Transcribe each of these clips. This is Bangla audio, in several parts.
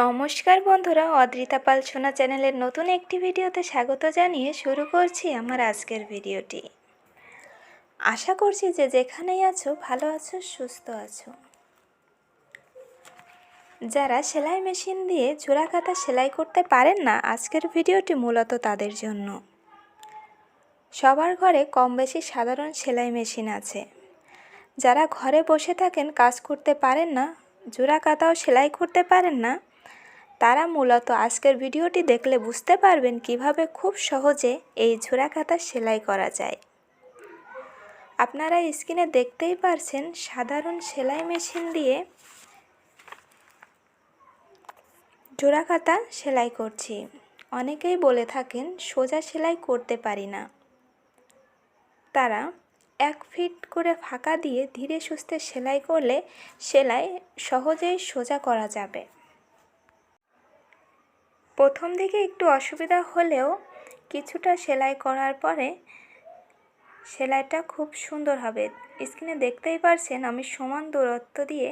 নমস্কার বন্ধুরা, অদ্রিতা পাল সোনা চ্যানেলের নতুন একটি ভিডিওতে স্বাগত জানিয়ে শুরু করছি আমার আজকের ভিডিওটি। আশা করছি যে যেখানেই আছো, ভালো আছো, সুস্থ আছো। যারা সেলাই মেশিন দিয়ে জোড়া কাটা সেলাই করতে পারেন না, আজকের ভিডিওটি মূলত তাদের জন্য। সবার ঘরে কম বেশি সাধারণ সেলাই মেশিন আছে। যারা ঘরে বসে থাকেন, কাজ করতে পারেন না জোড়া কাটাও সেলাই করতে পারেন না তারা মূলত আজকের ভিডিওটি দেখলে বুঝতে পারবেন কীভাবে খুব সহজে এই ঝোড়া কাটা সেলাই করা যায়। আপনারা স্ক্রিনে দেখতেই পারছেন সাধারণ সেলাই মেশিন দিয়ে জোড়া কাটা সেলাই করছি। অনেকেই বলে থাকেন, সোজা সেলাই করতে পারি না। তারা এক ফিট করে ফাঁকা দিয়ে ধীরে সুস্থে সেলাই করলে সেলাই সহজেই সোজা করা যাবে। প্রথম দিকে একটু অসুবিধা হলেও কিছুটা সেলাই করার পরে সেলাইটা খুব সুন্দর হবে। স্ক্রিনে দেখতেই পারছেন আমি সমান দূরত্ব দিয়ে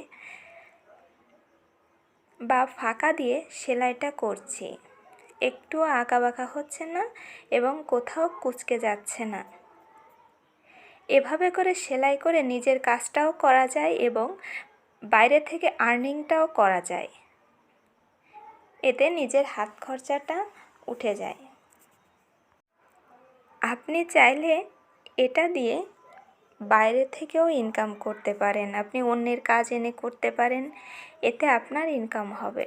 বা ফাঁকা দিয়ে সেলাইটা করছি। একটু আঁকা বাঁকা হচ্ছে না এবং কোথাও কুচকে যাচ্ছে না। এভাবে করে সেলাই করে নিজের কাজটাও করা যায় এবং বাইরে থেকে আর্নিংটাও করা যায়। এতে নিজের হাত খরচাটা উঠে যায়। আপনি চাইলে এটা দিয়ে বাইরে থেকেও ইনকাম করতে পারেন, আপনি অন্যের কাজ এনে করতে পারেন, এতে আপনার ইনকাম হবে।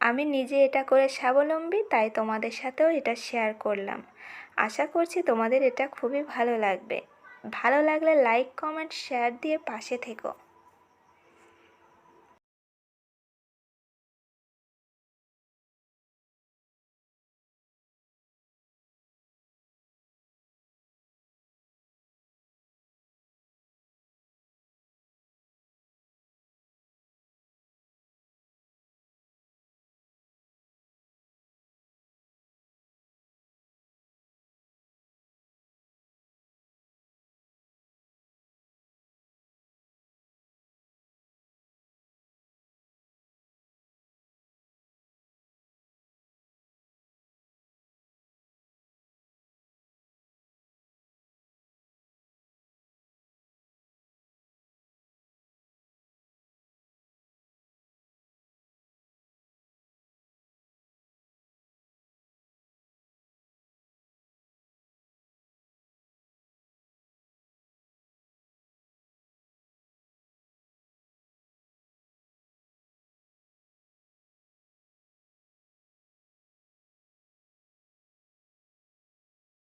আমি নিজে এটা করে স্বাবলম্বী, তাই তোমাদের সাথেও এটা শেয়ার করলাম। আশা করছি তোমাদের এটা খুবই ভালো লাগবে। ভালো লাগলে লাইক কমেন্ট শেয়ার দিয়ে পাশে থেকো।